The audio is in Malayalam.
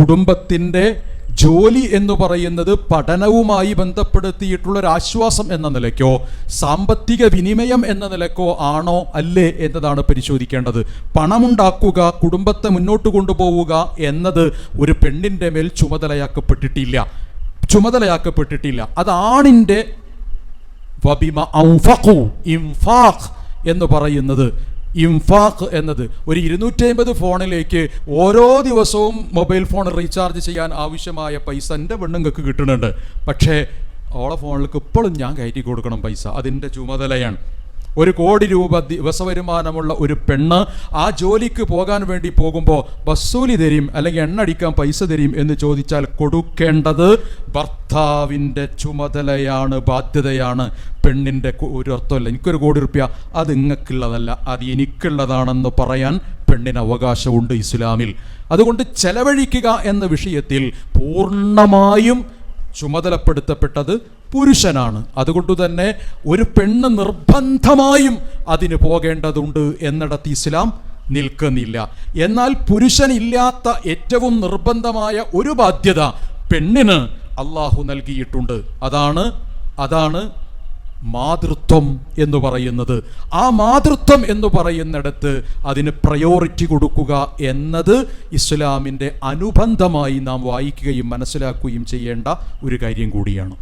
കുടുംബത്തിന്റെ ജോലി എന്ന് പറയുന്നത് പഠനവുമായി ബന്ധപ്പെടുത്തിയിട്ടുള്ള ഒരു ആശ്വാസം എന്ന നിലയ്ക്കോ സാമ്പത്തിക വിനിമയം എന്ന നിലയ്ക്കോ ആണോ അല്ലേ എന്നതാണ് പരിശോധിക്കേണ്ടത്. പണമുണ്ടാക്കുക കുടുംബത്തെ മുന്നോട്ട് കൊണ്ടുപോവുക എന്നത് ഒരു പെണ്ണിന്റെ മേൽ ചുമതലയാക്കപ്പെട്ടിട്ടില്ല. ചുമതലയാക്കപ്പെട്ടിട്ടില്ല. അത് ആണിന്റെ വബിമ എന്ന് പറയുന്നത്. ഇംഫാഖ് എന്നത് ഒരു ഇരുന്നൂറ്റി അമ്പത് ഫോണിലേക്ക് ഓരോ ദിവസവും മൊബൈൽ ഫോൺ റീചാർജ് ചെയ്യാൻ ആവശ്യമായ പൈസ എന്റെ പെണ്ണുങ്ങൾക്ക് കിട്ടുന്നുണ്ട്. പക്ഷേ ഓളെ ഫോണിലേക്ക് ഇപ്പോഴും ഞാൻ കയറ്റി കൊടുക്കണം പൈസ. അതിന്റെ ചുമതലയാണ്. ഒരു കോടി രൂപ ദിവസ വരുമാനമുള്ള ഒരു പെണ്ണ് ആ ജോലിക്ക് പോകാൻ വേണ്ടി പോകുമ്പോൾ ബസ്സൂലി തരും അല്ലെങ്കിൽ എണ്ണടിക്കാൻ പൈസ തരും എന്ന് ചോദിച്ചാൽ കൊടുക്കേണ്ടത് ഭർത്താവിന്റെ ചുമതലയാണ് ബാധ്യതയാണ്. പെണ്ണിന്റെ ഒരു അർത്ഥമല്ല എനിക്കൊരു കോടി റുപ്യ അത് നിങ്ങൾക്കുള്ളതല്ല അത് എനിക്കുള്ളതാണെന്ന് പറയാൻ പെണ്ണിന് അവകാശമുണ്ട് ഇസ്ലാമിൽ. അതുകൊണ്ട് ചെലവഴിക്കുക എന്ന വിഷയത്തിൽ പൂർണമായും ചുമതലപ്പെടുത്തപ്പെട്ടത് പുരുഷനാണ്. അതുകൊണ്ട് തന്നെ ഒരു പെണ്ണ് നിർബന്ധമായും അതിന് പോകേണ്ടതുണ്ട് എന്നിടത്ത് ഇസ്ലാം നിൽക്കുന്നില്ല. എന്നാൽ പുരുഷനില്ലാത്ത ഏറ്റവും നിർബന്ധമായ ഒരു ബാധ്യത പെണ്ണിന് അള്ളാഹു നൽകിയിട്ടുണ്ട്. അതാണ് അതാണ് മാതൃത്വം എന്ന് പറയുന്നത്. ആ മാതൃത്വം എന്ന് പറയുന്നിടത്ത് അതിന് പ്രയോറിറ്റി കൊടുക്കുക എന്നത് ഇസ്ലാമിന്റെ അനുബന്ധമായി നാം വായിക്കുകയും മനസ്സിലാക്കുകയും ചെയ്യേണ്ട ഒരു കാര്യം കൂടിയാണ്.